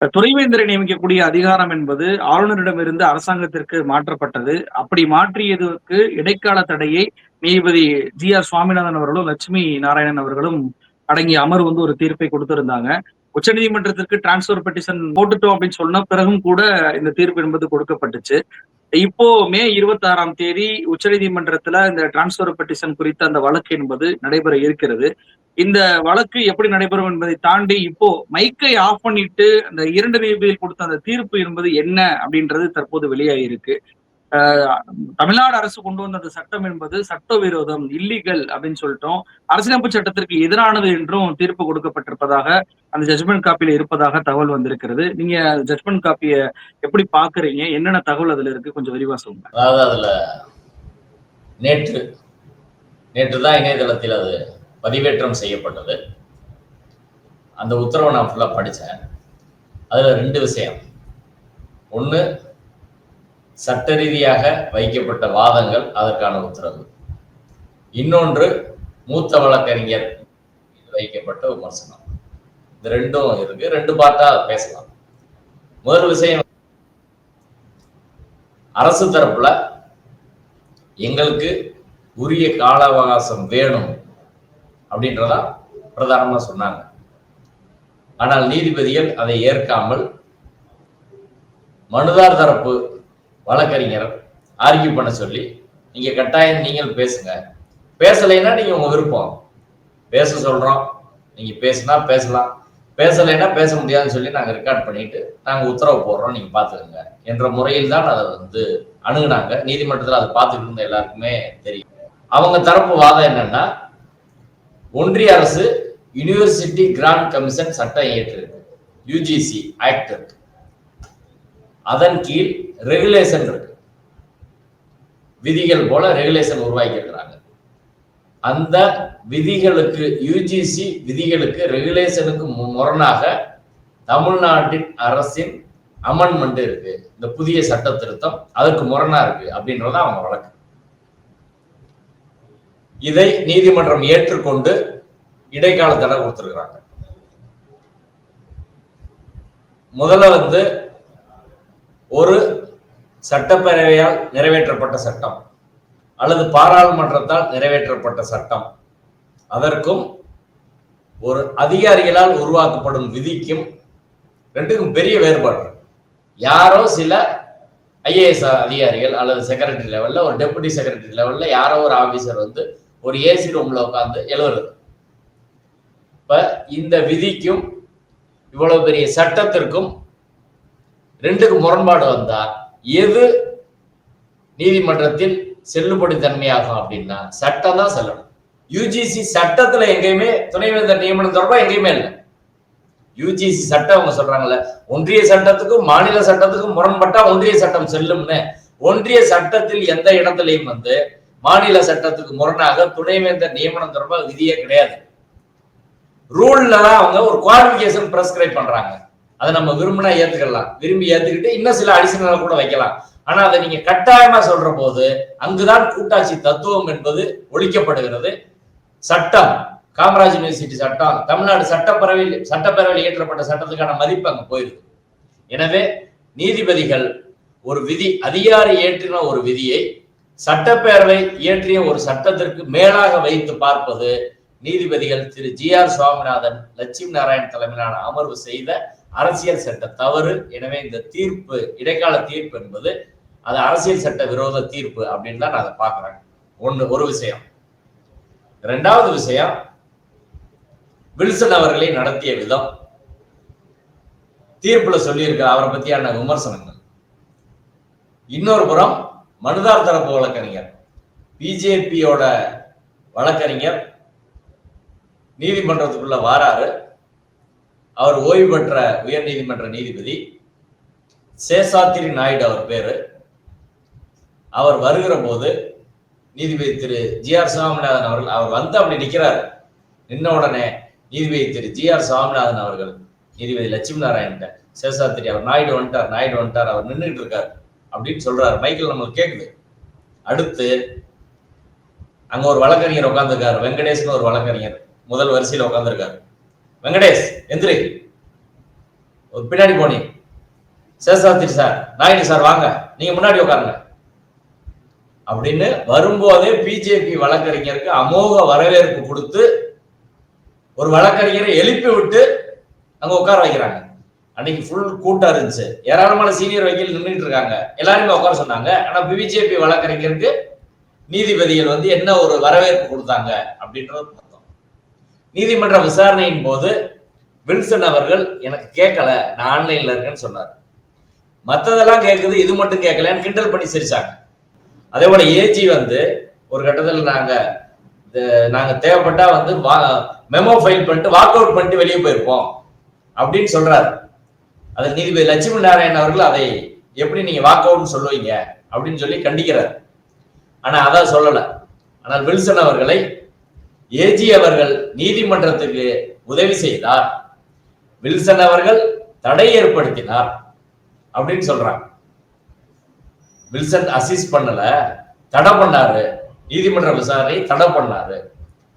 துறைவேந்தரை நியமிக்கக்கூடிய அதிகாரம் என்பது ஆளுநரிடமிருந்து அரசாங்கத்திற்கு மாற்றப்பட்டது. அப்படி மாற்றியதற்கு இடைக்கால தடையை நீதிபதி ஜி ஆர் சுவாமிநாதன் அவர்களும் லட்சுமி நாராயணன் அவர்களும் அடங்கிய அமர்வு வந்து ஒரு தீர்ப்பை கொடுத்திருந்தாங்க. உச்சநீதிமன்றத்திற்கு டிரான்ஸ்பர் பெட்டிஷன் போட்டுட்டோம் அப்படின்னு சொன்ன பிறகும் கூட இந்த தீர்ப்பு என்பது கொடுக்கப்பட்டுச்சு. இப்போ மே இருபத்தி ஆறாம் தேதி உச்சநீதிமன்றத்துல இந்த டிரான்ஸ்பர் பெட்டிஷன் குறித்த அந்த வழக்கு என்பது நடைபெற இருக்கிறது. இந்த வழக்கு எப்படி நடைபெறும் என்பதை தாண்டி இப்போ மைக்கை ஆஃப் பண்ணிட்டு அந்த இரண்டு நீதிபதிகள் கொடுத்த அந்த தீர்ப்பு என்பது என்ன அப்படின்றது தற்போது வெளியாகிருக்கு தமிழ்நாடு அரசு கொண்டு வந்த அந்த சட்டம் என்பது சட்டவிரோதம் இல்லீகல் அப்படின்னு சொல்லிட்டோம். அரசியலமைப்பு சட்டத்திற்கு எதிரானது என்றும் தீர்ப்பு கொடுக்கப்பட்டிருப்பதாக அந்த ஜட்மெண்ட் காப்பியில இருப்பதாக தகவல் வந்திருக்கிறது. நீங்க ஜட்மெண்ட் காப்பிய எப்படி பாக்குறீங்க என்னென்ன தகவல் அதுல இருக்கு? கொஞ்சம் விரிவா சொல்லுங்க. அதாவது அதுல நேற்று நேற்று தான் இணையதளத்தில் அது பதிவேற்றம் செய்யப்பட்டது. அந்த உத்தரவை நான் ஃபுல்லாக படித்தேன் அதில் ரெண்டு விஷயம். ஒன்று சட்ட ரீதியாக வைக்கப்பட்ட வாதங்கள் அதற்கான உத்தரவு. இன்னொன்று மூத்த வழக்கறிஞர் வைக்கப்பட்ட விமர்சனம். இது ரெண்டும் இருக்கு. ரெண்டு பார்ட்டா பேசலாம். முதல் விஷயம் அரசு தரப்புல எங்களுக்கு உரிய கால அவகாசம் வேணும் அப்படின்றதா பிரதானமா சொன்னாங்க. ஆனால் நீதிபதிகள் அதை ஏற்காமல் மனுதார் தரப்பு வழக்கறிஞர் ஆர்கியூ பண்ண சொல்லி நீங்க கட்டாயம் நீங்கள் பேசுங்க. பேசலைன்னா நீங்க உங்க விருப்பம். பேச சொல்றோம். நீங்க பேசினா பேசலாம். பேசலைன்னா பேச முடியாதுன்னு சொல்லி நாங்கள் ரெக்கார்ட் பண்ணிட்டு நாங்கள் உத்தரவு போடுறோம். நீங்க பாத்துக்கோங்க என்ற முறையில் தான் அதை வந்து அணுகுனாங்க. நீதிமன்றத்தில் அதை பார்த்துட்டு இருந்த எல்லாருக்குமே தெரியும். அவங்க தரப்பு வாதம் என்னன்னா ஒன்றிய அரசு யூனிவர்சிட்டி கிராண்ட் கமிஷன் சட்டம் இயற்றிருக்கு. யூஜிசி ஆக்ட் இருக்கு. அதன் கீழ் ரெகுலேஷன் இருக்கு. விதிகள் போல ரெகுலேஷன் உருவாக்கி இருக்கிறாங்க அந்த விதிகளுக்கு யூஜிசி விதிகளுக்கு ரெகுலேஷனுக்கு முரணாக தமிழ்நாட்டின் அரசின் அமெண்ட்மெண்ட் இருக்கு. இந்த புதிய சட்ட திருத்தம் அதற்கு முரணா இருக்கு அப்படின்றத அவங்க வழக்கு. இதை நீதிமன்றம் ஏற்றுக்கொண்டு இடைக்கால தடை கொடுத்திருக்கிறாங்க. முதல்ல வந்து ஒரு சட்டப்பேரவையால் நிறைவேற்றப்பட்ட சட்டம் அல்லது பாராளுமன்றத்தால் நிறைவேற்றப்பட்ட சட்டம். அதற்கும் ஒரு அதிகாரிகளால் உருவாக்கப்படும் விதிக்கும் ரெண்டுக்கும் பெரிய வேறுபாடு. யாரோ சில ஐஏஎஸ் அதிகாரிகள் அல்லது செக்ரட்டரி லெவலில் ஒரு டெபுட்டி செக்ரட்டரி லெவலில் யாரோ ஒரு ஆஃபீஸர் வந்து ஒரு ஏசி ரூமில் உட்காந்து எழுதுறது. இப்போ இந்த விதிக்கும் இவ்வளவு பெரிய சட்டத்திற்கும் ரெண்டுக்கு முரண்பாடு வந்தா எது நீதிமன்றத்தில் செல்லுபடி தன்மையாகும் அப்படின்னா சட்டம் தான் செல்லணும். யூஜிசி சட்டத்துல எங்கேயுமே துணைவேந்தர் நியமனம் தொடர்பா எங்கேயுமே இல்லை. யூஜிசி சட்டம் அவங்க சொல்றாங்கல்ல ஒன்றிய சட்டத்துக்கும் மாநில சட்டத்துக்கும் முரண்பட்டா ஒன்றிய சட்டம் செல்லும்னு. ஒன்றிய சட்டத்தில் எந்த இடத்துலையும் வந்து மாநில சட்டத்துக்கு முரணாக துணைவேந்தர் நியமனம் தொடர்பாக விதியே கிடையாது. ரூல்ல தான் அவங்க ஒரு குவாலிபிகேஷன் பிரஸ்கிரைப் பண்றாங்க. அதை நம்ம விரும்பினா ஏத்துக்கலாம். விரும்பி ஏத்துக்கிட்டு இன்னும் சில அடிஷனல் கூட வைக்கலாம். ஆனா அதை நீங்க கட்டாயமா சொல்ற போது அங்குதான் கூட்டாட்சி தத்துவம் என்பது ஒழிக்கப்படுகிறது. சட்டம் காமராஜ் யூனிவர்சிட்டி சட்டம் தமிழ்நாடு சட்டப்பேரவையில் சட்டப்பேரவையில் இயற்றப்பட்ட சட்டத்துக்கான மதிப்பு அங்க போயிருக்கு. எனவே நீதிபதிகள் ஒரு விதி அதிகாரி இயற்றின ஒரு விதியை சட்டப்பேரவை இயற்றிய ஒரு சட்டத்திற்கு மேலாக வைத்து பார்ப்பது நீதிபதிகள் திரு ஜி ஆர் சுவாமிநாதன் லட்சுமி நாராயண் தலைமையிலான அமர்வு செய்த அரசியல் சட்ட தவறு. எனவே இந்த தீர்ப்பு இடைக்கால தீர்ப்பு என்பது அது அரசியல் சட்ட விரோத தீர்ப்பு அப்படின்னு தான் நான் அதை பார்க்குறேன். ஒன்று ஒரு விஷயம். ரெண்டாவது விஷயம் வில்சன் அவர்களை நடத்திய விதம். தீர்ப்புல சொல்லியிருக்க அவரை பத்தியான விமர்சனங்கள். இன்னொரு புறம் மனுதார் தரப்பு வழக்கறிஞர். பிஜேபியோட வழக்கறிஞர் நீதிமன்றத்துக்குள்ள வாராரு. அவர் ஓய்வு பெற்ற உயர் நீதிமன்ற நீதிபதி சேஷாத்திரி நாயுடு அவர் பேரு. அவர் வருகிற போது நீதிபதி திரு ஜி ஆர் சுவாமிநாதன் அவர்கள் அவர் வந்து அப்படி நிற்கிறார் நின்ன உடனே நீதிபதி திரு ஜி ஆர் சுவாமிநாதன் அவர்கள் நீதிபதி லட்சுமி நாராயண்ட சேஷாத்திரி அவர் நாயுடு வந்துட்டார் நாயுடு வந்துட்டார் அவர் நின்றுட்டு இருக்கார் அப்படின்னு சொல்றாரு. மைக்கில் நம்மளுக்கு கேட்குது அடுத்து அங்க ஒரு வழக்கறிஞர் உட்காந்துருக்காரு வெங்கடேஷ்னு ஒரு வழக்கறிஞர் முதல் வரிசையில் உட்காந்துருக்காரு வெங்கடேஷ் எந்திரி. ஒரு பின்னாடி போனி. சேஷாத்திரி சார் நாயுடு சார் வாங்க. நீங்க முன்னாடி உட்காருங்க. அப்படின்னு வரும்போதே பிஜேபி வழக்கறிஞருக்கு அமோக வரவேற்பு கொடுத்து ஒரு வழக்கறிஞரை எழுப்பி விட்டு அங்க உட்கார வைக்கிறாங்க. அன்னைக்கு ஃபுல் கூட்டம் இருந்துச்சு. ஏராளமான சீனியர் வக்கீல் நின்றுட்டு இருக்காங்க. எல்லாருமே உட்கார சொன்னாங்க. ஆனா பிஜேபி வழக்கறிஞருக்கு நீதிபதிகள் வந்து என்ன ஒரு வரவேற்பு கொடுத்தாங்க அப்படின்றது நீதிமன்ற விசாரணையின் போது வில்சன் அவர்கள் எனக்கு கேட்கல. நான் ஆன்லைன்ல இருக்கேன்னு சொன்னார். மற்றதெல்லாம் கேட்குது இது மட்டும் கேட்கலன்னு கிண்டல் பண்ணி சிரிச்சாங்க. அதே போல ஏஜி வந்து ஒரு கட்டத்தில் நாங்க இந்த- நாங்க தேவைப்பட்டா வந்து மெமோ ஃபைல் பண்ணிட்டு வாக் அவுட் பண்ணிட்டு வெளியே போயிருப்போம் அப்படின்னு சொல்றாரு. அது நீதிபதி லட்சுமி நாராயணன் அவர்கள் அதை எப்படி நீங்க வாக் அவுட்னு சொல்லுவீங்க அப்படின்னு சொல்லி கண்டிக்கிறார். ஆனா அதான் சொல்லல. ஆனால் வில்சன் அவர்களை ஏஜி அவர்கள் நீதிமன்றத்துக்கு உதவி செய்தார். வில்சன் அவர்கள் தடை ஏற்படுத்தினார் அப்படின்னு சொல்றாங்க. வில்சன் அசிஸ் பண்ணல தடை பண்ணாரு. நீதிமன்ற விசாரணை தடை பண்ணாரு.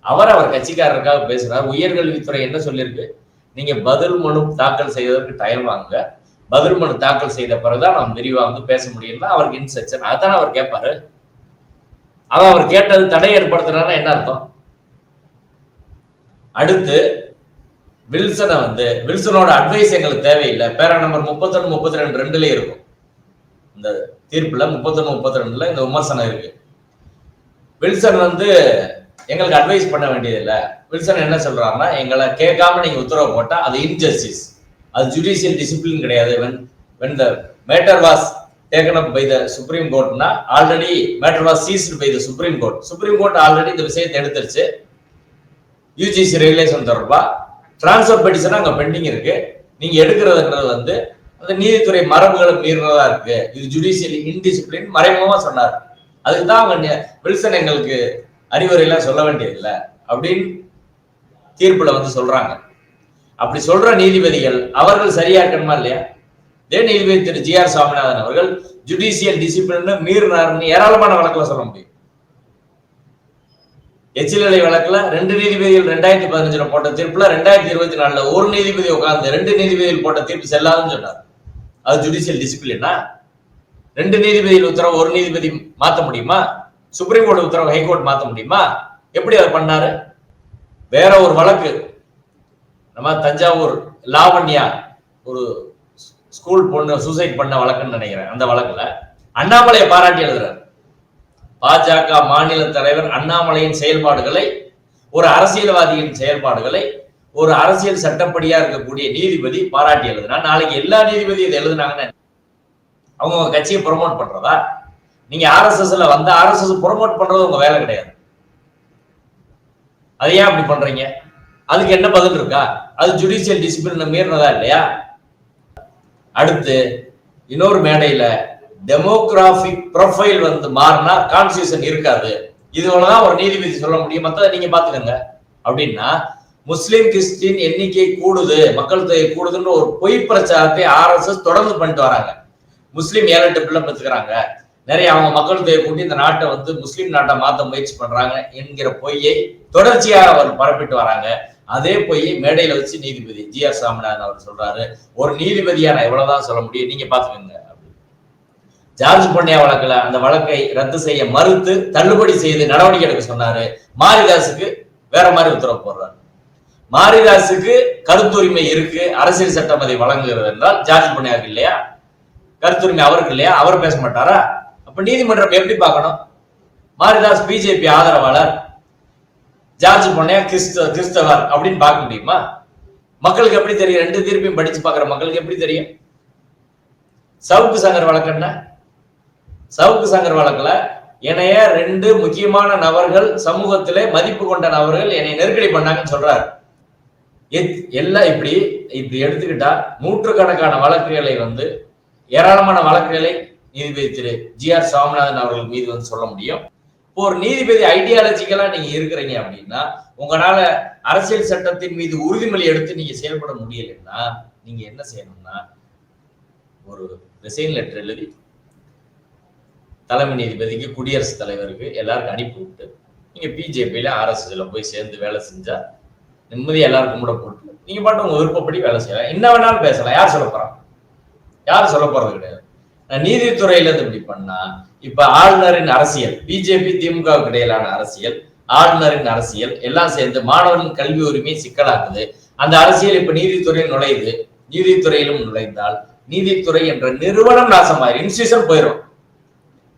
அவர் அவர் கட்சிக்காரருக்காக பேசுறாரு. உயர்கல்வித்துறை என்ன சொல்லியிருக்கு நீங்க பதில் மனு தாக்கல் செய்வதற்கு டைம் வாங்க பதில் மனு தாக்கல் செய்த பிறகுதான் நாம் விரிவா வந்து பேச முடியும்னா அவருக்கு இன்ஸ்ட்ரக்ஷன் அதான் அவர் கேட்பாரு. அவன் அவர் கேட்டது தடை ஏற்படுத்துறாருன்னா என்ன அர்த்தம்? அடுத்து வில்சனை வந்து வில்சனோட அட்வைஸ் எங்களுக்கு தேவையில்லை. பேரா நம்பர் முப்பத்தொன்னு முப்பத்தி ரெண்டு ரெண்டுலயே இருக்கும். இந்த தீர்ப்புல முப்பத்தொன்னு முப்பத்தி ரெண்டுல இந்த விமர்சனம் இருக்கு. வில்சன் வந்து எங்களுக்கு அட்வைஸ் பண்ண வேண்டியதில்லை. வில்சன் என்ன சொல்றாருன்னா எங்களை கேட்காம நீங்க உத்தரவு போட்டா அது இன்ஜஸ்டிஸ் அது ஜுடிஷியல் டிசிப்ளின் கிடையாது. When when the matter was taken by the supreme கோர்ட்னா already matter was seized by the supreme court supreme court already இந்த விஷயத்தை எடுத்துருச்சு. யூஜிசி ரெகுலேஷன் தொடர்பாக டிரான்ஸ்ஃபர் பெட்டிஷன் அங்கே பெண்டிங் இருக்கு. நீங்க எடுக்கிறதுன்றது வந்து அந்த நீதித்துறை மரபுகளை மீறினதா இருக்கு. இது ஜுடிஷியல் இன்டிசிப்ளின் மறைமுகமா சொன்னார். அதுக்கு தான் அவங்க வில்சன் எங்களுக்கு அறிவுரை எல்லாம் சொல்ல வேண்டியதில்லை அப்படின்னு தீர்ப்புல வந்து சொல்றாங்க. அப்படி சொல்ற நீதிபதிகள் அவர்கள் சரியா இருக்கணுமா இல்லையா? இதே நீதிபதி திரு ஜி ஆர் சாமிநாதன் அவர்கள் ஜுடிஷியல் டிசிப்ளின் மீறினார்னு ஏராளமான வழக்கில் சொல்ல முடியும். எச்சிலலை வழக்குல ரெண்டு நீதிபதிகள் ரெண்டாயிரத்தி பதினஞ்சுல போட்ட தீர்ப்புல ரெண்டாயிரத்தி இருபத்தி நாலுல ஒரு நீதிபதி உட்கார்ந்து ரெண்டு நீதிபதிகள் போட்ட தீர்ப்பு செல்லாதுன்னு சொன்னார். அது ஜுடிஷியல் டிசிப்ளினா ரெண்டு நீதிபதிகள் உத்தரவு ஒரு நீதிபதி மாத்த முடியுமா? சுப்ரீம் கோர்ட் உத்தரவு ஹைகோர்ட் மாத்த முடியுமா? எப்படி அவர் பண்ணாரு? வேற ஒரு வழக்கு நம்ம தஞ்சாவூர் லாவண்யா ஒரு ஸ்கூல் பொண்ணு சூசைட் பண்ண வழக்குன்னு நினைக்கிறேன் அந்த வழக்குல. அண்ணாமலையை பாராட்டி எழுதுறாரு. பாஜக மாநில தலைவர் அண்ணாமலையின் செயல்பாடுகளை ஒரு அரசியல்வாதியின் செயல்பாடுகளை ஒரு அரசியல் சட்டப்படியா இருக்கக்கூடிய நீதிபதி பாராட்டி எழுதுனா நாளைக்கு எல்லா நீதிபதியும் இதை எழுதுனாங்கன்னா அவங்க உங்க கட்சியை ப்ரொமோட் பண்றதா? நீங்க ஆர்எஸ்எஸ்ல வந்து ஆர்எஸ்எஸ் ப்ரொமோட் பண்றது உங்க வேலை கிடையாது. அதை ஏன் அப்படி பண்றீங்க? அதுக்கு என்ன பதில் இருக்கா? அது ஜுடிஷியல் டிசிப்ளின் மீறினதா இல்லையா? அடுத்து இன்னொரு மேடையில டெமோகிராபிக் ப்ரொஃபைல் வந்து மாறினா கான்ஸ்டியூஷன் இருக்காது. இதுவளதான் ஒரு நீதிபதி சொல்ல முடியும். மற்றதை நீங்க பாத்துக்கங்க அப்படின்னா முஸ்லிம் கிறிஸ்டின் எண்ணிக்கை கூடுது மக்கள் தொகை கூடுதுன்ற ஒரு பொய் பிரச்சாரத்தை ஆர்எஸ்எஸ் தொடர்ந்து பண்ணிட்டு வராங்க. முஸ்லீம் ஏழு எட்டு பிள்ளை பெற்றுக்கிறாங்க. நிறைய அவங்க மக்கள் தொகை கூட்டி இந்த நாட்டை வந்து முஸ்லீம் நாட்டை மாத்த முயற்சி பண்றாங்க என்கிற பொய்யை தொடர்ச்சியாக அவர் பரப்பிட்டு வராங்க. அதே பொய்யை மேடையில வச்சு நீதிபதி ஜி ஆர் சாமிநாதன் அவர் சொல்றாரு. ஒரு நீதிபதியா நான் இவ்வளவுதான் சொல்ல முடியும். நீங்க பாத்துக்கோங்க ஜார்ஜ் பொன்னியா வழக்குல அந்த வழக்கை ரத்து செய்ய மறுத்து தள்ளுபடி செய்து நடவடிக்கை எடுக்க சொன்னாரு. மாரிதாசுக்கு வேற மாதிரி உத்தரவு போடுறாரு. மாரிதாசுக்கு கருத்துரிமை இருக்கு அரசியல் சட்டம் அதை வழங்குகிறது என்றால் ஜார்ஜ் பொன்னியாவுக்கு இல்லையா? கருத்துரிமை அவருக்கு இல்லையா? அவர் பேச மாட்டாரா? அப்ப நீதிமன்றம் எப்படி பார்க்கணும்? மாரிதாஸ் பிஜேபி ஆதரவாளர் ஜார்ஜ் பொன்னியா கிறிஸ்தவ கிறிஸ்தவர் அப்படின்னு பார்க்க முடியுமா? மக்களுக்கு எப்படி தெரியும்? ரெண்டு தீர்ப்பையும் படிச்சு பார்க்குற மக்களுக்கு எப்படி தெரியும்? சவுக்கு சங்கர் வழக்கு என்ன? சவுக்கு சங்கர் வழக்குல என்னைய ரெண்டு முக்கியமான நபர்கள் சமூகத்திலே மதிப்பு கொண்ட நபர்கள் என்னை நெருக்கடி பண்ணாங்கன்னு சொல்றாரு. எத்- எல்லாம் இப்படி இப்படி எடுத்துக்கிட்டா நூற்றுக்கணக்கான வழக்குகளை வந்து ஏராளமான வழக்குகளை நீதிபதி திரு ஜி ஆர் சாமிநாதன் அவர்கள் மீது வந்து சொல்ல முடியும். இப்போ ஒரு நீதிபதி ஐடியாலஜிக்கலா நீங்க இருக்கிறீங்க அப்படின்னா உங்களால அரசியல் சட்டத்தின் மீது உறுதிமொழி எடுத்து நீங்க செயல்பட முடியலைன்னா நீங்க என்ன செய்யணும்னா ஒரு ரிசைன் லெட்டர் எழுதி தலைமை நீதிபதிக்கு குடியரசுத் தலைவருக்கு எல்லாருக்கும் அனுப்பி விட்டு நீங்க பிஜேபியில் ஆர்எஸ்எஸ்ல போய் சேர்ந்து வேலை செஞ்சா நிம்மதி எல்லாரும் கும்பிட போட்டு நீங்க பாட்டு உங்க விருப்பப்படி வேலை செய்யலாம். என்ன வேணாலும் பேசலாம். யார் சொல்ல போறாங்க யாரும் சொல்ல போறது கிடையாது. நீதித்துறையில இருந்து இப்படி பண்ணா இப்ப ஆளுநரின் அரசியல் பிஜேபி திமுக இடையிலான அரசியல் ஆளுநரின் அரசியல் எல்லாம் சேர்ந்து மாணவரின் கல்வி உரிமை சிக்கலாக்குது. அந்த அரசியல் இப்ப நீதித்துறையில் நுழையுது. நீதித்துறையிலும் நுழைந்தால் நீதித்துறை என்ற நிறுவனம் நாசமாயிரும். இன்ஸ்டியூஷன் போயிடும்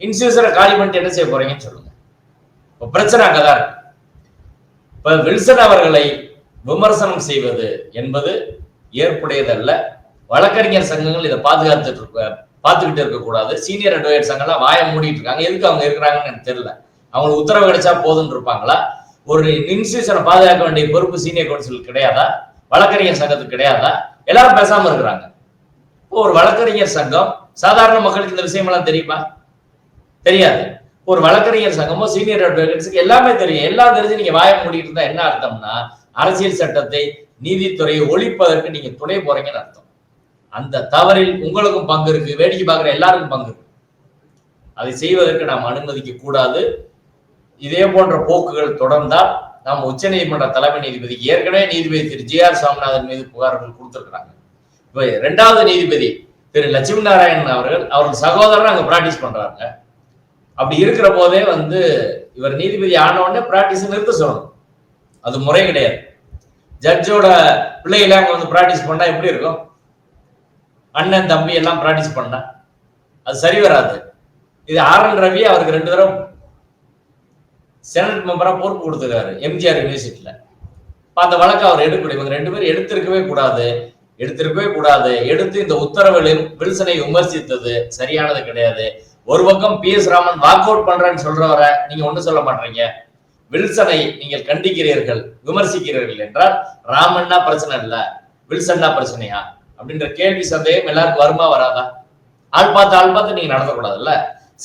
இன்ஸ்டியூஷனை காலி பண்ணிட்டு என்ன செய்ய போறீங்கன்னு சொல்லுங்க. இப்போ பிரச்சனை அங்கதான் இருக்கு. இப்ப வில்சன் அவர்களை விமர்சனம் செய்வது என்பது ஏற்புடையதல்ல. வழக்கறிஞர் சங்கங்கள் இதை பாதுகாத்துட்டு இருக்க பார்த்துக்கிட்டு இருக்கக்கூடாது. சீனியர் அட்வொகேட் சங்கம்லாம் வாய மூடிட்டு இருக்காங்க. எதுக்கு அவங்க இருக்கிறாங்கன்னு எனக்கு தெரியல. அவங்களுக்கு உத்தரவு கிடைச்சா போதும்னு இருப்பாங்களா? ஒரு இன்ஸ்டியூஷனை பாதுகாக்க வேண்டிய பொறுப்பு சீனியர் கவுன்சில் கிடையாதா? வழக்கறிஞர் சங்கத்துக்கு கிடையாதா? எல்லாரும் பேசாம இருக்கிறாங்க. ஒரு வழக்கறிஞர் சங்கம் சாதாரண மக்களுக்கு இந்த விஷயமெல்லாம் தெரியுமா? தெரியாது. ஒரு வழக்கறிஞர் சங்கமோ சீனியர் அட்வொகேட்ஸுக்கு எல்லாமே தெரியும். எல்லாம் தெரிஞ்சு நீங்க வாயை மூடிட்டு இருந்தா என்ன அர்த்தம்னா அரசியல் சட்டத்தை நீதித்துறையை ஒழிப்பதற்கு நீங்க துணை போறீங்கன்னு அர்த்தம். அந்த தவறில் உங்களுக்கும் பங்கு இருக்கு வேடிக்கை பார்க்குற எல்லாருக்கும் பங்கு இருக்கு. அதை செய்வதற்கு நாம் அனுமதிக்க கூடாது. இதே போன்ற போக்குகள் தொடர்ந்தால் நாம் உச்சநீதிமன்ற தலைமை நீதிபதி ஏற்கனவே நீதிபதி திரு ஜி ஆர் சாமிநாதன் மீது புகார்கள் கொடுத்திருக்கிறாங்க. இப்ப இரண்டாவது நீதிபதி திரு லட்சுமி நாராயணன் அவர்கள் அவர்கள் சகோதரர் அங்க பிராக்டிஸ் பண்றாங்க அப்படி இருக்கிற போதே வந்து இவர் நீதிபதி ஆன உடனே பிராக்டிஸ் நிறுத்த சொல்லணும். அது முறை கிடையாது. ஜட்ஜோட பிள்ளைகளை அங்க வந்து பிராக்டிஸ் பண்ணா எப்படி இருக்கும்? அண்ணன் தம்பி எல்லாம் பிராக்டிஸ் பண்ணா? அது சரி வராது. இது ஆர் என் ரவி அவருக்கு ரெண்டு தடவை செனட் மெம்பரா பொறுப்பு கொடுத்துருக்காரு எம்ஜிஆர் யூனிவர்சிட்டியில அப்ப அந்த வழக்கு அவர் எடுக்கணும். இவங்க ரெண்டு பேரும் எடுத்திருக்கவே கூடாது. எடுத்திருக்கவே கூடாது. எடுத்து இந்த உத்தரவில் வில்சனை விமர்சித்தது சரியானது கிடையாது. ஒரு பக்கம் P S Raman walk out பண்றேன்னு சொல்றவரை நீங்க ஒண்ணு சொல்ல மாட்டீங்க. வில்சனை நீங்கள் கண்டிக்கிறீர்கள் விமர்சிக்கிறீர்கள் என்றால் ராமன்னா பிரச்சனை இல்ல வில்சன்னா பிரச்சனையா? அப்படின்ற கேள்வி சந்தேகம் எல்லாருக்கும் வருமா வராதா? ஆள் பார்த்து ஆள் பார்த்து நீங்க நடத்தக்கூடாதுல்ல.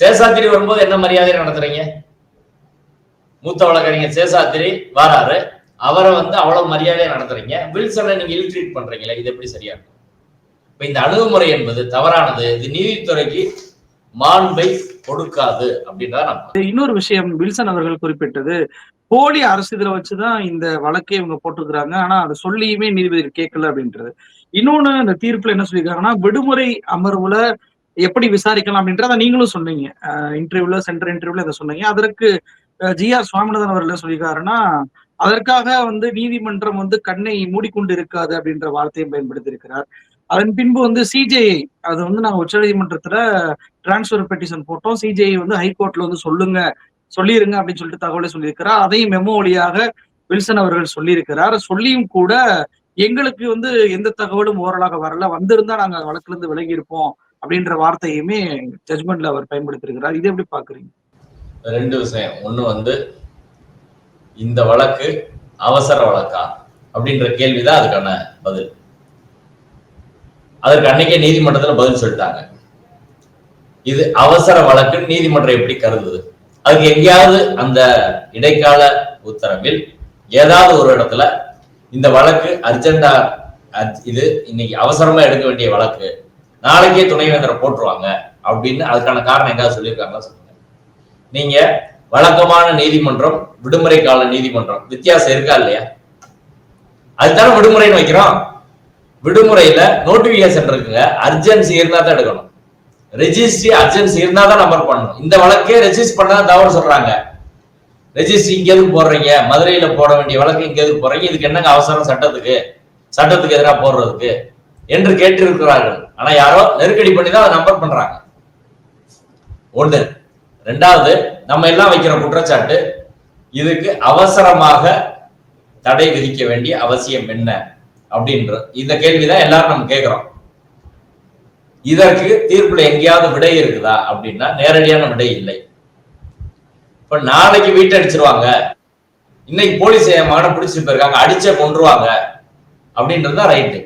சேஷாத்திரி வரும்போது என்ன மரியாதை நடத்துறீங்க? மூத்த வழக்கறிஞர் சேஷாத்திரி வராரு. அவரை வந்து அவ்வளவு மரியாதையா நடத்துறீங்க. வில்சனை நீங்க இல்ட்ரீட் பண்றீங்களே இது எப்படி சரியா இருக்கும்? இப்ப இந்த அணுகுமுறை என்பது தவறானது. இது நீதித்துறைக்கு மாண்பை கொடுக்காது அப்படின்றத நம்ம இன்னொரு விஷயம் வில்சன் அவர்கள் குறிப்பிட்டது. போலி அரசு இதில் வச்சுதான் இந்த வழக்கை இவங்க போட்டுக்கிறாங்க ஆனா அதை சொல்லியுமே நீதிபதி கேட்கல அப்படின்றது. இன்னொன்னு இந்த தீர்ப்புல என்ன சொல்லியிருக்காங்கன்னா விடுமுறை அமர்வுல எப்படி விசாரிக்கலாம் அப்படின்றத நீங்களும் சொன்னீங்க. இன்டர்வியூல சென்டர் இன்டர்வியூல இதை சொன்னீங்க. அதற்கு ஜி ஆர் சுவாமிநாதன் அவர்கள் சொல்லியிருக்காருன்னா அதற்காக வந்து நீதிமன்றம் வந்து கண்ணை மூடிக்கொண்டு இருக்காது அப்படின்ற வார்த்தையை பயன்படுத்தி இருக்கிறார் அதன் பின்பு வந்து சிஜேஐ அது வந்து நாங்க உச்சநீதிமன்றத்துல டிரான்ஸ்பர் பெட்டிஷன் போட்டோம். சிஜேஐ வந்து ஹைகோர்ட்ல வந்து சொல்லுங்க சொல்லிருங்க அப்படின்னு சொல்லிட்டு தகவலை சொல்லியிருக்கிறார். அதையும் மெமோ வழியாக வில்சன் அவர்கள் சொல்லியிருக்கிறார். சொல்லியும் கூட எங்களுக்கு வந்து எந்த தகவலும் ஓரலாக வரல. வந்திருந்தா நாங்க வழக்குல இருந்து விலகி இருப்போம் அப்படின்ற வார்த்தையுமே ஜட்மெண்ட்ல அவர் பயன்படுத்தியிருக்கிறார். இது எப்படி பாக்குறீங்க ரெண்டு விஷயம். ஒண்ணு வந்து இந்த வழக்கு அவசர வழக்கா அப்படின்ற கேள்விதான் அதுக்கான பதில். அதற்கு அன்னைக்கே நீதிமன்றத்துல பதில் சொல்லிட்டாங்க. இது அவசர வழக்குன்னு நீதிமன்றம் எப்படி கருதுது? அதுக்கு எங்கேயாவது அந்த இடைக்கால உத்தரவில் ஏதாவது ஒரு இடத்துல இந்த வழக்கு அர்ஜென்டா இது இன்னைக்கு அவசரமா எடுக்க வேண்டிய வழக்கு நாளைக்கே துணைவேந்தரை போட்டுருவாங்க அப்படின்னு அதுக்கான காரணம் எங்காவது சொல்லியிருக்காங்களா சொல்லுங்க. நீங்க வழக்கமான நீதிமன்றம் விடுமுறை கால நீதிமன்றம் வித்தியாசம் இருக்கா இல்லையா? அதுதானே விடுமுறைன்னு வைக்கிறோம். விடுமுறையில நோட்டிபிகேஷன் இருக்குங்க. அர்ஜென்சி இருந்தா தான் எடுக்கணும். ரெஜிஸ்ட்ரி அர்ஜென்சி இருந்தா தான் நம்பர் பண்ணணும். இந்த வழக்கே ரெஜிஸ்டர் பண்ண தவறு சொல்றாங்க. ரெஜிஸ்ட்ரி இங்க எதுக்கு போடுறீங்க? மதுரையில போட வேண்டிய வழக்கு இங்க எதுக்கு போடுறீங்க? இதுக்கு என்னங்க அவசரம் சட்டத்துக்கு? சட்டத்துக்கு எதிராக போடுறதுக்கு? என்று கேட்டிருக்கிறார்கள். ஆனா யாரோ நெருக்கடி பண்ணி தான் அதை நம்பர் பண்றாங்க. ஒன்று. ரெண்டாவது நம்ம எல்லாம் வைக்கிற குற்றச்சாட்டு இதுக்கு அவசரமாக தடை விதிக்க வேண்டிய அவசியம் என்ன? அப்படின்ற இந்த கேள்விதான் எல்லாரும் நம்ம கேட்கிறோம் இதற்கு தீர்ப்புல எங்கேயாவது விடை இருக்குதா அப்படின்னா நேரடியான விடை இல்லை. இப்ப நாளைக்கு வீட்டை அடிச்சிருவாங்க. இன்னைக்கு போலீஸ் என் மகனை பிடிச்சிட்டு போயிருக்காங்க அடிச்சே கொண்டுருவாங்க அப்படின்றது ரைட்டு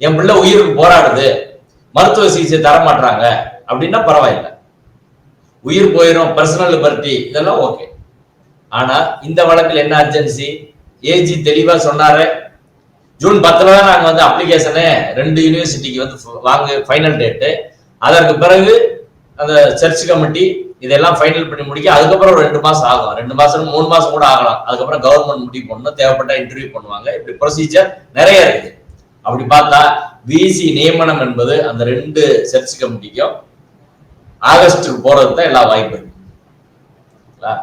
என் பிள்ளை உயிருக்கு போராடுது மருத்துவ சிகிச்சை தர மாட்டாங்க அப்படின்னா பரவாயில்லை. உயிர் போயிடும் பர்சனல் லிபர்ட்டி இதெல்லாம் ஓகே ஆனா இந்த வழக்கில் என்ன அர்ஜென்சி ஏஜி தெளிவா சொன்னாரு. ஜூன் பத்தில் தான் நாங்கள் வந்து அப்ளிகேஷனு ரெண்டு யூனிவர்சிட்டிக்கு வந்து வாங்க ஃபைனல் டேட்டு அதற்கு பிறகு அந்த சர்ச் கமிட்டி இதெல்லாம் ஃபைனல் பண்ணி முடிக்க அதுக்கப்புறம் ஒரு ரெண்டு மாதம் ஆகும். ரெண்டு மாதம் மூணு மாதம் கூட ஆகலாம். அதுக்கப்புறம் கவர்மெண்ட் முடிவு பண்ணணும். தேவைப்பட்ட இன்டர்வியூ பண்ணுவாங்க. இப்படி ப்ரொசீஜர் நிறைய இருக்குது அப்படி பார்த்தா விசி நியமனம் என்பது அந்த ரெண்டு சர்ச் கமிட்டிக்கும் ஆகஸ்ட்டுக்கு போறது தான் எல்லா வாய்ப்பு இருக்குங்களா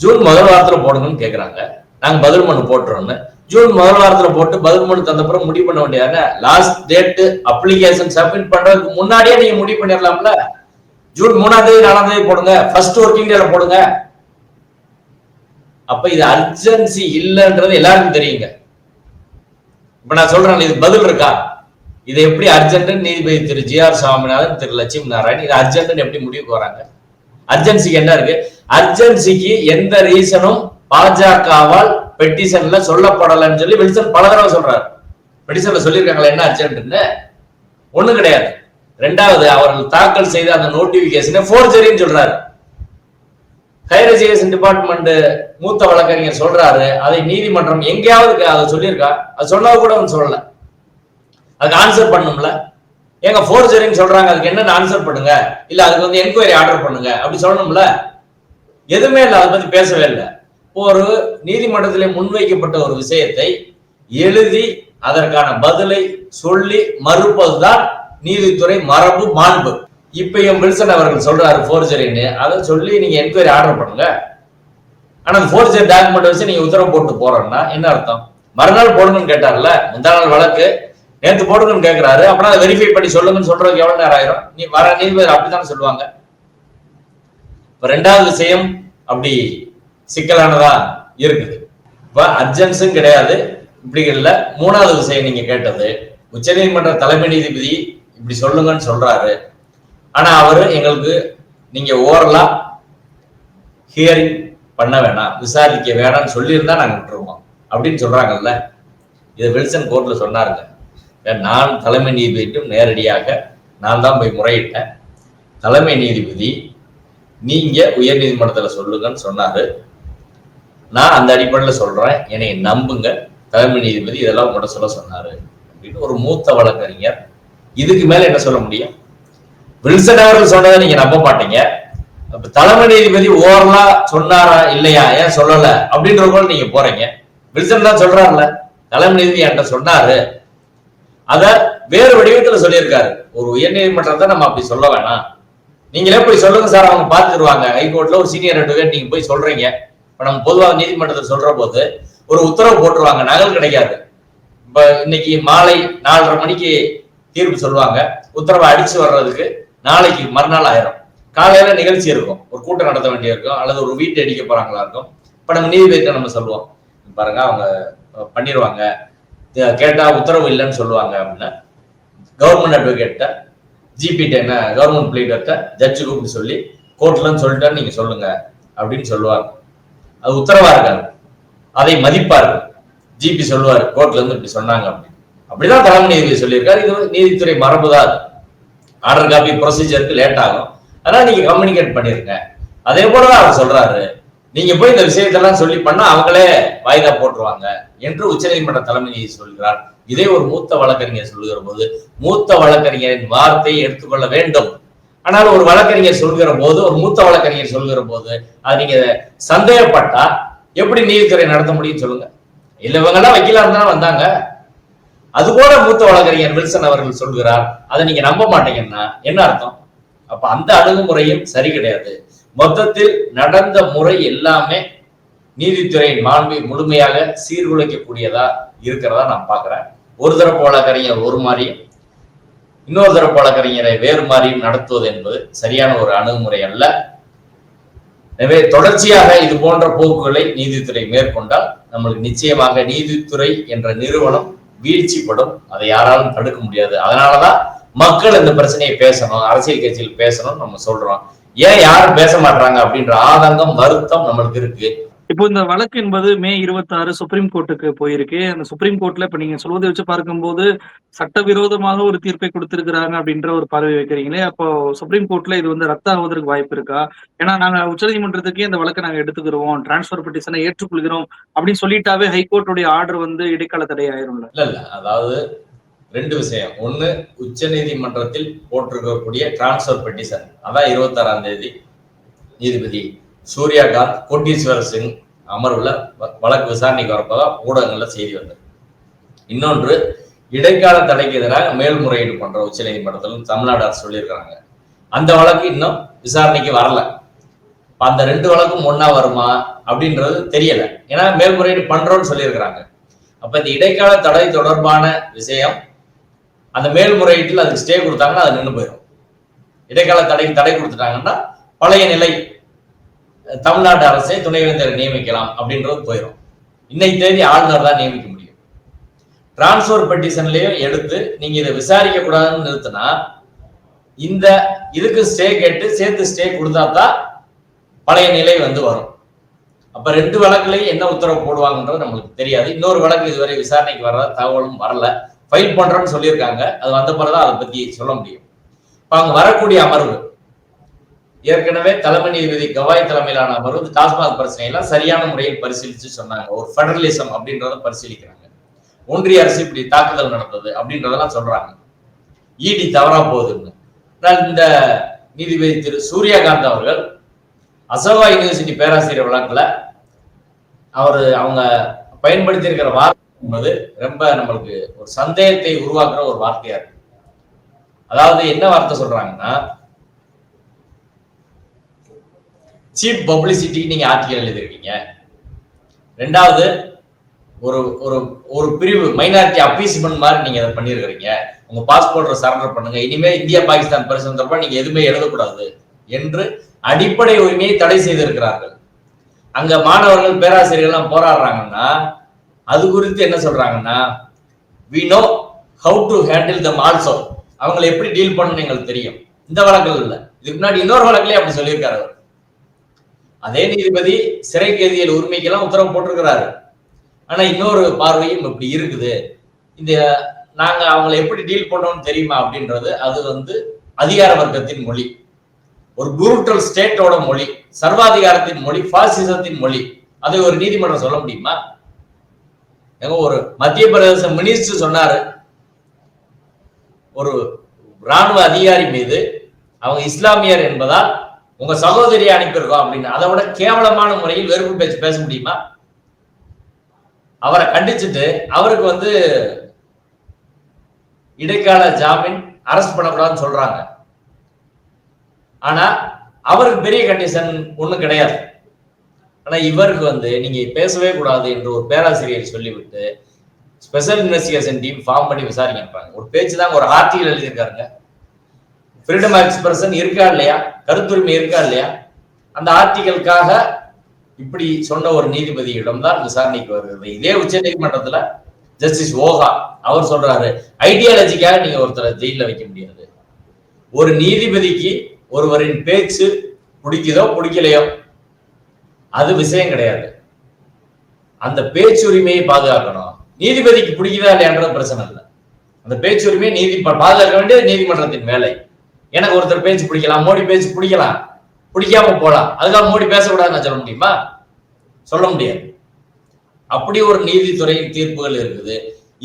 ஜூன் முதல் வாரத்தில் போடுங்கன்னு கேட்குறாங்க நாங்கள் பதில் மனு போட்டுறோன்னு ஜூன் முதல் வாரத்துல போட்டு பதில் மனு தந்தப்புறம் முடிவு பண்ண வேண்டியதானே லாஸ்ட் டேட் அப்ளிகேஷன் சப்மிட் பண்றதுக்கு முன்னாடியே நீங்க முடிவு பண்ணிடலாம்ல ஜூன் மூணாம் தேதி நாலாம் தேதி போடுங்க. ஃபர்ஸ்ட் ஒர்க்கிங் டேல போடுங்க. அப்ப இது அர்ஜென்சி இல்லைன்றது எல்லாருக்கும் தெரியுங்க. இப்ப நான் சொல்றேன் இது பதில் இருக்கா? இது எப்படி அர்ஜென்ட் நீதிபதி திரு ஜி ஆர் சாமிநாதன் திரு லட்சுமி நாராயண் இது அர்ஜென்ட் எப்படி முடிவுக்கு வராங்க? அர்ஜென்சிக்கு என்ன இருக்கு? அர்ஜென்சிக்கு எந்த ரீசனும் பாஜகவால் பெட்டிஷன்ல சொல்லப்படலைன்னு சொல்லி வில்சன் பல தடவை சொல்றாரு. பெட்டிஷன்ல சொல்லியிருக்காங்களா என்ன அர்ஜென்ட்னு ஒண்ணு கிடையாது. ரெண்டாவது அவர்கள் தாக்கல் செய்த அந்த நோட்டிபிகேஷனை ஃபோர்ஜரின்னு சொல்றாரு. ஹையர் எஜுகேஷன் டிபார்ட்மெண்ட் மூத்த வழக்கறிஞர் சொல்றாரு அதை நீதிமன்றம் எங்கேயாவது அதை சொல்லியிருக்கா? அது சொன்னது கூட ஒன்று சொல்லல. அதுக்கு ஆன்சர் பண்ணும்ல. ஏங்க ஃபோர்ஜரின்னு சொல்றாங்க அதுக்கு என்னன்னு ஆன்சர் பண்ணுங்க. இல்ல அதுக்கு வந்து என்கொயரி ஆர்டர் பண்ணுங்க. அப்படி சொல்லணும்ல. எதுவுமே இல்லை அதை பத்தி பேசவே இல்லை. ஒரு நீதிமன்றத்தில் முன்வைக்கப்பட்ட ஒரு விஷயத்தை எழுதி அதற்கான பதிலை சொல்லி மறுப்பதுதான் நீதித்துறை மரபு மாண்பு. இப்பயும் வில்சன் அவர்கள் சொல்றாரு ஃபோர்ஜரின்னு. அதை சொல்லி நீங்க என்கொயரி ஆர்டர் பண்ணுங்க. ஆனா அந்த ஃபோர்ஜரி டாக்குமெண்ட் வச்சு நீங்க உத்தரவு போட்டு போறோம்னா என்ன அர்த்தம்? மறுநாள் போடுங்கன்னு கேட்டார்ல முந்தா நாள் வழக்கு. நேற்று போடுங்கன்னு கேக்குறாரு. அப்படின்னா அதை வெரிஃபை பண்ணி சொல்லுங்கன்னு சொல்றதுக்கு எவ்வளவு நேரம் ஆயிரும்? நீ வர நீதிபதி அப்படித்தானே சொல்லுவாங்க. இப்ப ரெண்டாவது விஷயம் அப்படி சிக்கலானதா இருக்குது. இப்ப அர்ஜென்ஸும் கிடையாது. இப்படி இல்லை மூணாவது விஷயம் நீங்க கேட்டது உச்சநீதிமன்ற தலைமை நீதிபதி இப்படி சொல்லுங்கன்னு சொல்றாரு. ஆனா அவரு எங்களுக்கு நீங்க ஓரலா ஹியரிங் பண்ண வேணாம் விசாரிக்க வேணாம்னு சொல்லியிருந்தா நாங்க விட்டுருவோம். அப்படின்னு சொல்றாங்கல்ல. இது வில்சன் கோர்ட்ல சொன்னாருங்க. நான் தலைமை நீதிபதிட்டும் நேரடியாக நான் தான் போய் முறையிட்டேன். தலைமை நீதிபதி நீங்க உயர் நீதிமன்றத்துல சொல்லுங்கன்னு சொன்னாரு. நான் அந்த அடிப்படையில் சொல்றேன். என்னை நம்புங்க. தலைமை நீதிபதி இதெல்லாம் உங்கள்கிட்ட சொல்ல சொன்னாரு. அப்படின்னு ஒரு மூத்த வழக்கறிஞர் இதுக்கு மேல என்ன சொல்ல முடியும்? வில்சன் அவர்கள் சொன்னதை நீங்க நம்ப மாட்டீங்க. அப்ப தலைமை நீதிபதி ஓரலா சொன்னாரா இல்லையா? ஏன் சொல்லல? அப்படின்ற போல நீங்க போறீங்க. வில்சன் தான் சொல்றாருல தலைமை நீதிபதி என்கிட்ட சொன்னாரு. அத வேறு வடிவத்துல சொல்லியிருக்காரு. ஒரு உயர் நீதிமன்றத்தை நம்ம அப்படி சொல்ல வேணாம். நீங்களே போய் சொல்லுங்க சார். அவங்க பார்த்துருவாங்க. ஹைகோர்ட்ல ஒரு சீனியர் அட்வொகேட் நீங்க போய் சொல்றீங்க. இப்ப நம்ம பொதுவாக நீதிமன்றத்தில் சொல்ற போது ஒரு உத்தரவு போட்டுருவாங்க நகல் கிடைக்காது. இப்ப இன்னைக்கு மாலை நாலரை மணிக்கு தீர்ப்பு சொல்லுவாங்க. உத்தரவை அடிச்சு வர்றதுக்கு நாளைக்கு மறுநாள் ஆயிரும். காலையில நிகழ்ச்சி இருக்கும். ஒரு கூட்டம் நடத்த வேண்டியிருக்கும். அல்லது ஒரு வீட்டை அடிக்க போறாங்களா இருக்கும். இப்ப நம்ம நீதிபதிட்ட நம்ம சொல்லுவோம். பாருங்க அவங்க பண்ணிடுவாங்க கேட்டா உத்தரவு இல்லைன்னு சொல்லுவாங்க அப்படின்னா கவர்மெண்ட் அட்வொகேட்ட ஜிபிட்ட என்ன கவர்மெண்ட் பிளீடர்கிட்ட ஜட்ஜு கூப்பிட்டு சொல்லி கோர்ட்லன்னு சொல்லிட்டேன்னு நீங்க சொல்லுங்க அப்படின்னு சொல்லுவாங்க. அது உத்தரவா இருக்காது அதை மதிப்பார்கள். ஜிபி சொல்லுவாரு கோர்ட்ல இருந்து இப்படி சொன்னாங்க அப்படின்னு. அப்படிதான் தலைமை நீதிபதி சொல்லியிருக்காரு. இது நீதித்துறை மரபுதான் ஆர்டர் காப்பி ப்ரொசீஜருக்கு லேட் ஆகும். அதனால நீங்க கம்யூனிகேட் பண்ணிருங்க. அதே போலதான் அவர் சொல்றாரு. நீங்க போய் இந்த விஷயத்தெல்லாம் சொல்லி பண்ணா அவங்களே வாய்தா போட்டுருவாங்க என்று உச்சநீதிமன்ற தலைமை நீதி சொல்கிறார். இதே ஒரு மூத்த வழக்கறிஞர் சொல்லுகிற போது மூத்த வழக்கறிஞரின் வார்த்தையை எடுத்துக்கொள்ள வேண்டும். ஆனால் ஒரு வழக்கறிஞர் சொல்கிற போது ஒரு மூத்த வழக்கறிஞர் சொல்கிற போது அது நீங்க சந்தேகப்பட்டா எப்படி நீதித்துறை நடத்த முடியும் சொல்லுங்க. இல்ல இவங்க எல்லாம் வக்கீலா இருந்தாலும் வந்தாங்க. அது போல மூத்த வழக்கறிஞர் வில்சன் அவர்கள் சொல்கிறார் அதை நீங்க நம்ப மாட்டீங்கன்னா என்ன அர்த்தம்? அப்ப அந்த அணுகுமுறையும் சரி கிடையாது. மொத்தத்தில் நடந்த முறை எல்லாமே நீதித்துறையின் மாண்பை முழுமையாக சீர்குலைக்கக்கூடியதா இருக்கிறதா நான் பாக்குறேன் ஒரு தரப்பு வழக்கறிஞர் ஒரு மாதிரியும் இன்னொரு தரப்பு வழக்கறிஞரை வேறு மாதிரி நடத்துவது என்பது சரியான ஒரு அணுகுமுறை அல்ல. எனவே தொடர்ச்சியாக இது போன்ற போக்குகளை நீதித்துறை மேற்கொண்டால் நம்மளுக்கு நிச்சயமாக நீதித்துறை என்ற நிறுவனம் வீழ்ச்சிப்படும். அதை யாராலும் தடுக்க முடியாது. அதனாலதான் மக்கள் இந்த பிரச்சனையை பேசணும் அரசியல் கட்சியில் பேசணும் நம்ம சொல்றோம். ஏன் யாரும் பேச மாட்டாங்க அப்படின்ற ஆதங்கம் வருத்தம் நம்மளுக்கு இருக்கு. இப்போ இந்த வழக்கு என்பது மே இருபத்தி ஆறு சுப்ரீம் கோர்ட்டுக்கு போயிருக்கு. அந்த சுப்ரீம் கோர்ட்ல இப்ப நீங்க சொல்வதை வச்சு பார்க்கும்போது சட்டவிரோதமாக ஒரு தீர்ப்பை கொடுத்திருக்கிறாங்க அப்படின்ற ஒரு பார்வை வைக்கிறீங்களே அப்போ சுப்ரீம் கோர்ட்ல இது வந்து ரத்த ஆவதற்கு வாய்ப்பு இருக்கா? ஏன்னா நாங்க உச்சநீதிமன்றத்துக்கே இந்த வழக்கை நாங்க எடுத்துக்கிறோம் டிரான்ஸ்பர் பெட்டிஷனை ஏற்றுக்கொள்கிறோம் அப்படின்னு சொல்லிட்டாவே ஹைகோர்ட்டுடைய ஆர்டர் வந்து இடைக்கால தடை ஆயிரும்ல இல்ல இல்ல. அதாவது ரெண்டு விஷயம். ஒண்ணு உச்ச நீதிமன்றத்தில் போட்டிருக்கக்கூடிய டிரான்ஸ்பர் பெட்டிஷன் அதான் இருபத்தாறாம் தேதி நீதிபதி. சூர்யாகாந்த் கோட்டீஸ்வர சிங் அமர்வுல வ- வழக்கு விசாரணைக்கு வரப்போதான் ஊடகங்கள்ல செய்தி வந்தது. இன்னொன்று இடைக்கால தடைக்கு எதிராக மேல்முறையீடு பண்ற உச்சநீதிமன்றத்திலும் தமிழ்நாடு அரசு சொல்லியிருக்கிறாங்க. அந்த வழக்கு இன்னும் விசாரணைக்கு வரல. அந்த ரெண்டு வழக்கும் ஒன்னா வருமா அப்படின்றது தெரியல. ஏன்னா மேல்முறையீடு பண்றோம்னு சொல்லியிருக்கிறாங்க. அப்ப இந்த இடைக்கால தடை தொடர்பான விஷயம் அந்த மேல்முறையீட்டில் அதுக்கு ஸ்டே கொடுத்தாங்கன்னா அது நின்று போயிடும் இடைக்கால தடைக்கு தடை கொடுத்துட்டாங்கன்னா பழைய நிலை தமிழ்நாடு அரசே துணைவேந்தர் நியமிக்கலாம் அப்படின்றது போயிடும் இன்னைக்கு தேதி ஆளுநர் தான் நியமிக்க முடியும். டிரான்ஸ்பர் பெட்டிஷன்லயும் எடுத்து நீங்க இதை விசாரிக்க கூடாதுன்னு நிறுத்தினா இந்த இதுக்கு ஸ்டே கேட்டு சேர்த்து ஸ்டே கொடுத்தா தான் பழைய நிலை வந்து வரும். அப்ப ரெண்டு வழக்குலையும் என்ன உத்தரவு போடுவாங்கன்றது நம்மளுக்கு தெரியாது. இன்னொரு வழக்கு இதுவரை விசாரணைக்கு வர தகவலும் வரல. ஃபைல் பண்றோம்னு சொல்லியிருக்காங்க. அது வந்த பிறகு அதை பத்தி சொல்ல முடியும். இப்ப அங்க வரக்கூடிய அமர்வு ஏற்கனவே தலைமை நீதிபதி கவாய் தலைமையிலான அமர்வு இந்த டாஸ்மாக் பிரச்சனையெல்லாம் சரியான முறையில் பரிசீலிச்சு சொன்னாங்க. ஒரு ஃபெடரலிசம் அப்படின்றத பரிசீலிக்கிறாங்க. ஒன்றிய அரசு இப்படி தாக்குதல் நடந்தது அப்படின்றதெல்லாம் சொல்றாங்க. இடி தவறா போகுதுன்னு. நான் இந்த நீதிபதி திரு சூர்யகாந்த் அவர்கள் அசோகா யூனிவர்சிட்டி பேராசிரியர் வழக்கில் அவர் அவங்க பயன்படுத்தி இருக்கிற வார்த்தை என்பது ரொம்ப நம்மளுக்கு ஒரு சந்தேகத்தை உருவாக்குற ஒரு வார்த்தையா இருக்கு. அதாவது என்ன வார்த்தை சொல்றாங்கன்னா சீப் பப்ளிசிட்டிக்கு நீங்க ஆர்டிகல் எழுதிருக்கீங்க. ரெண்டாவது ஒரு ஒரு ஒரு பிரிவு மைனாரிட்டி அப்பீஸ்மெண்ட் மாதிரி நீங்க அதை பண்ணியிருக்கிறீங்க உங்க பாஸ்போர்ட்டை சரண்டர் பண்ணுங்க. இனிமே இந்தியா பாகிஸ்தான் பிரச்சனை தொடர்பா நீங்க எதுவுமே எழுதக்கூடாது என்று அடிப்படை உரிமையை தடை செய்திருக்கிறார்கள். அங்க மாணவர்கள் பேராசிரியர்கள்லாம் போராடுறாங்கன்னா அது குறித்து என்ன சொல்றாங்கன்னா we know how to handle them also அவங்களை எப்படி டீல் பண்ணணும் எங்களுக்கு தெரியும். இந்த வழக்கில் இல்லை. இதுக்கு முன்னாடி இன்னொரு வழக்குலயே அப்படி சொல்லியிருக்காரு அவர். அதே நீதிபதி சிறை கைதிகள் உரிமைக்கெல்லாம் உத்தரவு போட்டிருக்கிறாரு. ஆனா இன்னொரு பார்வையும் இப்படி இருக்குது. இந்த நாங்க அவங்களை எப்படி டீல் பண்ணோம்னு தெரியுமா அப்படின்றது அது வந்து அதிகார வர்க்கத்தின் மொழி. ஒரு புரூட்டல் ஸ்டேட்டோட மொழி சர்வாதிகாரத்தின் மொழி பாசிசத்தின் மொழி. அதை ஒரு நீதிமன்றம் சொல்ல முடியுமா? ஏங்க ஒரு மத்திய பிரதேச மினிஸ்டர் சொன்னாரு ஒரு ராணுவ அதிகாரி மீது அவங்க இஸ்லாமியர் என்பதால் உங்க சகோதரியை அனுப்பியிருக்கோம் அப்படின்னு. அதை விட கேவலமான முறையில் வெறுப்பு பேச்சு பேச முடியுமா? அவரை கண்டிச்சுட்டு அவருக்கு வந்து இடைக்கால ஜாமீன் அரெஸ்ட் பண்ணக்கூடாதுன்னு சொல்றாங்க. ஆனா அவருக்கு பெரிய கண்டிஷன் ஒண்ணும் கிடையாது. ஆனா இவருக்கு வந்து நீங்க பேசவே கூடாது என்று ஒரு பேராசிரியர் சொல்லிவிட்டு ஸ்பெஷல் இன்வெஸ்டிகேஷன் டீம் ஃபார்ம் பண்ணி விசாரிக்கிறாங்க ஒரு பேச்சு தான் ஒரு ஆர்டிகல் எழுதியிருக்காருங்க. ஃப்ரீடம் ஆஃப் எக்ஸ்பிரஷன் இருக்கா இல்லையா? கருத்துரிமை இருக்கா இல்லையா? அந்த ஆர்டிகளுக்காக இப்படி சொன்ன ஒரு நீதிபதியிடம் தான் விசாரணைக்கு வருகிறது. இதே உச்ச நீதிமன்றத்துல ஜஸ்டிஸ் ஓகா அவர் சொல்றாரு ஐடியாலஜிக்காக நீங்க ஒருத்தரை ஜெயில வைக்க முடியாது. ஒரு நீதிபதிக்கு ஒருவரின் பேச்சு பிடிக்குதோ பிடிக்கலையோ அது விஷயம் கிடையாது. அந்த பேச்சுரிமையை பாதுகாக்கணும். நீதிபதிக்கு பிடிக்குதா இல்லையான்றது பிரச்சனை இல்லை. அந்த பேச்சுரிமையை நீதி பாதுகாக்க வேண்டியது நீதிமன்றத்தின் வேலை. எனக்கு ஒருத்தர் பேச்சு பிடிக்கலாம் மோடி பேச்சு பிடிக்கலாம். பிடிக்காம போகலாம் அதுக்காக மோடி பேசக்கூடாதுன்னு சொல்ல முடியுமா? சொல்ல முடியாது. அப்படி ஒரு நீதித்துறையின் தீர்ப்புகள் இருக்குது.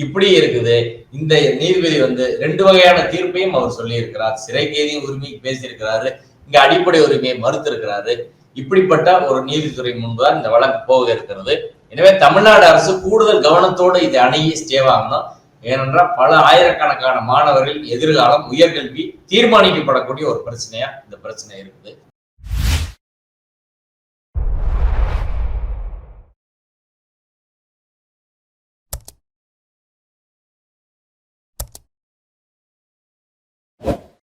இப்படி இருக்குது. இந்த நீதிபதி வந்து ரெண்டு வகையான தீர்ப்பையும் அவர் சொல்லியிருக்கிறார். சிறை கைதி உரிமைக்கு பேசியிருக்கிறாரு. இங்க அடிப்படை உரிமையை மறுத்திருக்கிறாரு. இப்படிப்பட்ட ஒரு நீதித்துறை முன்புதான் இந்த வழக்கு போக இருக்கிறது. எனவே தமிழ்நாடு அரசு கூடுதல் கவனத்தோடு இதை அணுகி ஸ்டே வாங்கணும். ஏனென்றால் பல ஆயிரக்கணக்கான மாணவர்கள் எதிர்காலம் உயர்கல்வி தீர்மானிக்கப்படக்கூடிய ஒரு பிரச்சனையா இந்த பிரச்சனை இருக்குது.